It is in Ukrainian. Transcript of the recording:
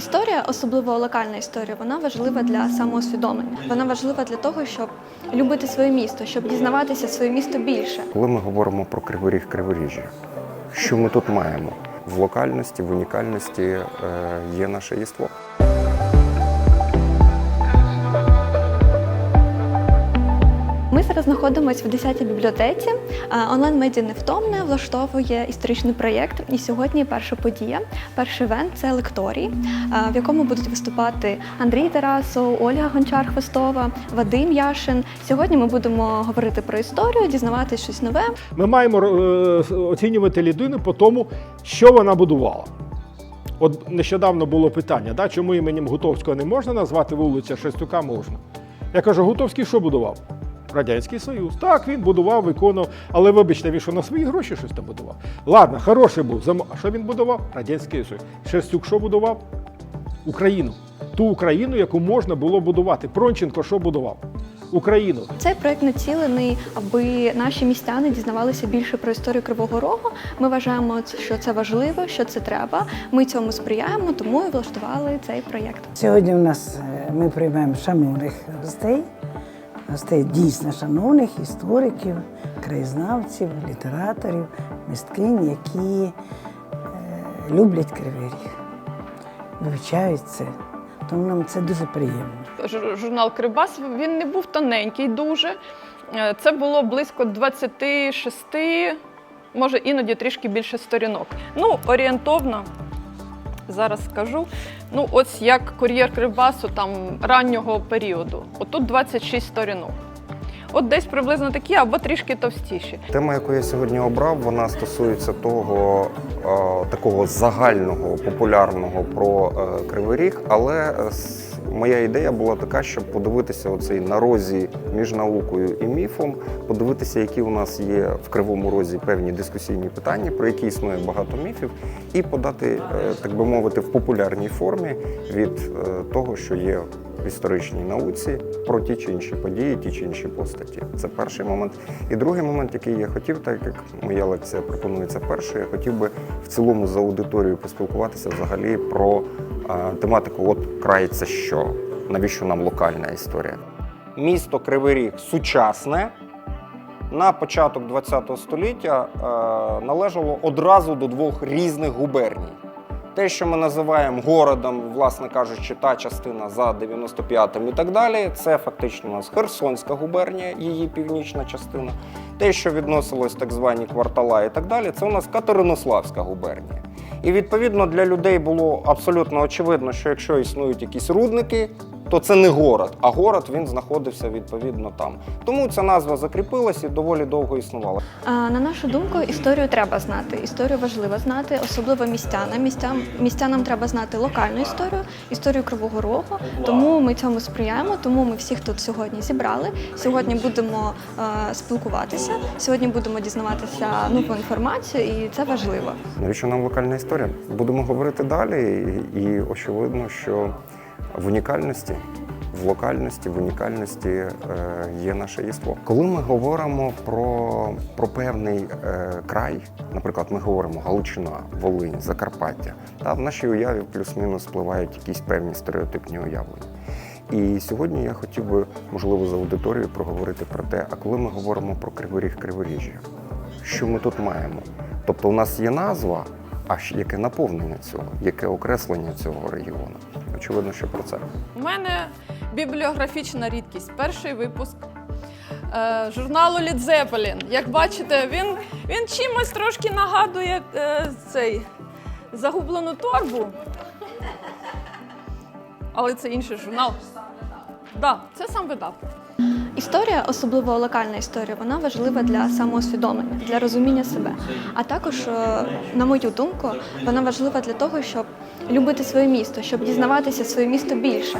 Історія, особливо локальна історія, вона важлива для самоусвідомлення. Вона важлива для того, щоб любити своє місто, щоб дізнаватися своє місто більше. Коли ми говоримо про Кривий Ріг Криворіжжя, що ми тут маємо? В локальності, в унікальності е, є наше єство. Зараз знаходимося в 10-й бібліотеці. Онлайн-медіа невтомне влаштовує історичний проєкт. І сьогодні перша подія, перший івент це лекторій, в якому будуть виступати Андрій Тарасов, Ольга Гончар-Хвостова, Вадим Яшин. Сьогодні ми будемо говорити про історію, дізнаватися щось нове. Ми маємо е, оцінювати людину по тому, що вона будувала. От нещодавно було питання, да, чому іменем Гутовського не можна назвати вулиця Шестюка можна. Я кажу, Гутовський що будував? Радянський Союз. Так, він будував, виконував, але вибачте, він що на свої гроші щось там будував. Ладно, хороший був. зам- А що він будував? Радянський Союз. Шерстюк що будував? Україну. Ту Україну, яку можна було будувати. Пронченко що будував? Україну. Цей проект націлений, аби наші містяни дізнавалися більше про історію Кривого Рогу. Ми вважаємо, що це важливо, що це треба. Ми цьому сприяємо, тому і влаштували цей проєкт. Сьогодні у нас е, ми приймаємо шановних гостей, гостей дійсно шановних істориків, краєзнавців, літераторів, мисткинь, які е, люблять Кривий Ріг, вивчають це. Тому нам це дуже приємно. Журнал Крибас він не був тоненький дуже. Е, Це було близько 26, може іноді трішки більше сторінок. Ну, орієнтовно, зараз скажу. Ну, ось як кур'єр Кривбасу там раннього періоду. Отут 26 сторінок. От десь приблизно такі або трішки товстіші. Тема, яку я сьогодні обрав, вона стосується того е, такого загального, популярного про е, Кривий Ріг, але е, с- моя ідея була така, щоб подивитися оцей на розі між наукою і міфом, подивитися, які у нас є в Кривому Розі певні дискусійні питання, про які існує багато міфів, і подати, е, так би мовити, в популярній формі від е, того, що є в історичній науці про ті чи інші події, ті чи інші постаті. Це перший момент. І другий момент, який я хотів, так як моя лекція пропонується першою, я хотів би в цілому з аудиторією поспілкуватися взагалі про тематику. От це що? Навіщо нам локальна історія? Місто Кривий Ріг сучасне. На початок ХХ століття е, належало одразу до двох різних губерній. Те, що ми називаємо городом, власне кажучи, та частина за 95-м і так далі, це фактично у нас Херсонська губернія, її північна частина. Те, що відносилось так звані квартала і так далі, це у нас Катеринославська губернія. І відповідно для людей було абсолютно очевидно, що якщо існують якісь рудники, то це не город, а город він знаходився відповідно там. Тому ця назва закріпилась і доволі довго існувала. А, На нашу думку, історію треба знати. Історію важливо знати, особливо містянам. Містям, містянам треба знати локальну історію, історію Кривого Рогу. Тому ми цьому сприяємо. Тому ми всіх тут сьогодні зібрали. Сьогодні будемо е, спілкуватися. Сьогодні будемо дізнаватися нову інформацію, і це важливо. Навіщо нам локальна історія? Будемо говорити далі, і, і очевидно, що в унікальності, в локальності, в унікальності е, є наше єство. Коли ми говоримо про, про певний е, край, наприклад, ми говоримо Галичина, Волинь, Закарпаття, та в нашій уяві плюс-мінус впливають якісь певні стереотипні уявлення. І сьогодні я хотів би, можливо, з аудиторією проговорити про те, а коли ми говоримо про Кривий Ріг Криворіжжя, що ми тут маємо? Тобто у нас є назва, а яке наповнення цього, яке окреслення цього регіону? Очевидно, що про це. У мене бібліографічна рідкість. Перший випуск е, журналу Zeppelin. Як бачите, він, він чимось трошки нагадує е, цей загублену торбу. Але це інший журнал. Да, це сам видав. Історія, особливо локальна історія, вона важлива для самоусвідомлення, для розуміння себе. А також, е, на мою думку, вона важлива для того, щоб любити своє місто, щоб дізнаватися своє місто більше.